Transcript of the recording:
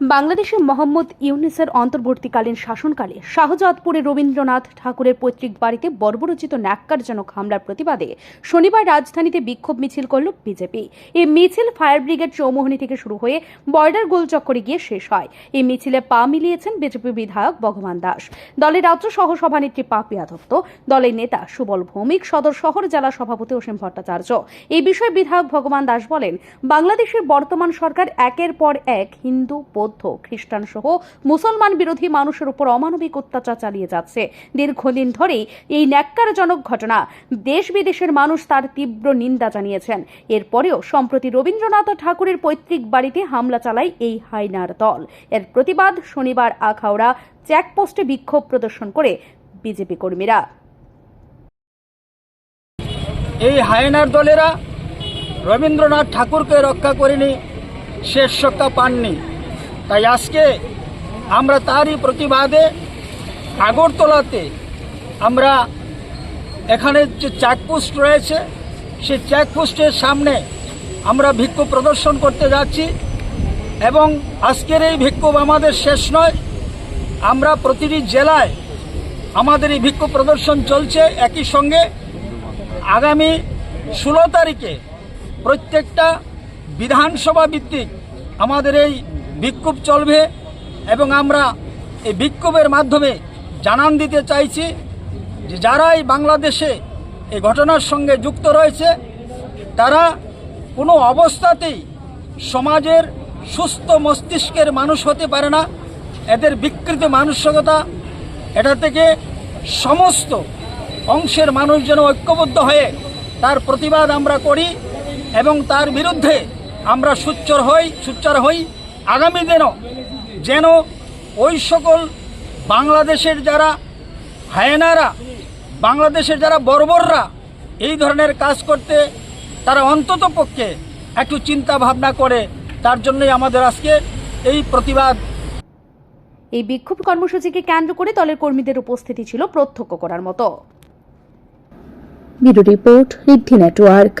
বাংলাদেশের মোহাম্মদ ইউনিসের অন্তর্বর্তীকালীন শাসনকালে শাহজাদপুরে রবীন্দ্রনাথ ঠাকুরের পৈতৃক বাড়িতে বর্বরচিত ন্যাক্কারজনক হামলার প্রতিবাদে শনিবার রাজধানীতে বিক্ষোভ মিছিল করল বিজেপি। এই মিছিল ফায়ার ব্রিগেড চৌমোহনী থেকে শুরু হয়ে বর্ডার গোল চক্করে গিয়ে শেষ হয়। এই মিছিলে পা মিলিয়েছেন বিজেপি বিধায়ক ভগবান দাস। দলের রাজ্য সহ সভানেত্রী পাপিয়া দত্ত দলের নেতা সুবল ভৌমিক, সদর শহর জেলা সভাপতি অসীম ভট্টাচার্য। এই বিষয়ে বিধায়ক ভগবান দাস বলেন, বাংলাদেশের বর্তমান সরকার একের পর এক হিন্দু বৌদ্ধ খ্রিস্টান সহ মুসলমান বিরোধী মানুষের উপর অমানবিক অত্যাচার চালিয়ে যাচ্ছে। দীর্ঘদিন ধরেই এই ন্যাক্কারজনক ঘটনা দেশ বিদেশের মানুষ তার তীব্র নিন্দা জানিয়েছেন। এরপরেও সম্প্রতি রবীন্দ্রনাথ ঠাকুরের পৈতৃক বাড়িতে হামলা চালায় এই হাইনার দল। এর প্রতিবাদ শনিবার আখাউড়া চেকপোস্টে বিক্ষোভ প্রদর্শন করে বিজেপি কর্মীরা। এই হায়নার দলেরা রবীন্দ্রনাথ ঠাকুরকে রক্ষা করেনি, শেষ রক্ষা পাননি। তাই আজকে আমরা তারই প্রতিবাদে আগরতলাতে আমরা এখানে যে চেকপোস্ট রয়েছে, সেই চেকপোস্টের সামনে আমরা বিক্ষোভ প্রদর্শন করতে যাচ্ছি এবং আজকের এই বিক্ষোভ আমাদের শেষ নয়। আমরা প্রতিটি জেলায় আমাদের এই বিক্ষোভ প্রদর্শন চলছে একই সঙ্গে। আগামী ষোলো তারিখে প্রত্যেকটা বিধানসভা ভিত্তিক আমাদের এই বিক্ষোভ চলবে এবং আমরা এই বিক্ষোভের মাধ্যমে জানান দিতে চাইছি যে যারাই বাংলাদেশে এই ঘটনার সঙ্গে যুক্ত রয়েছে, তারা কোনো অবস্থাতেই সমাজের সুস্থ মস্তিষ্কের মানুষ হতে পারে না। এদের বিকৃত মানসিকতা, এটা থেকে সমস্ত অংশের মানুষ যেন ঐক্যবদ্ধ হয়ে তার প্রতিবাদ আমরা করি এবং তার বিরুদ্ধে আমরা সুচ্চর হই, সুচ্চার হই। আগামী দিনও যেন ওই সকল বাংলাদেশের যারা হায়নারা বাংলাদেশের যারা বর্বররা এই ধরনের কাজ করতে তারা অন্তত পক্ষে একটু চিন্তা ভাবনা করে তার জন্যই আমাদের আজকে এই প্রতিবাদ। এই বিক্ষোভ কর্মসূচিকে কেন্দ্র করে দলের কর্মীদের উপস্থিতি ছিল প্রত্যক্ষ করার মতো। Bureau report network.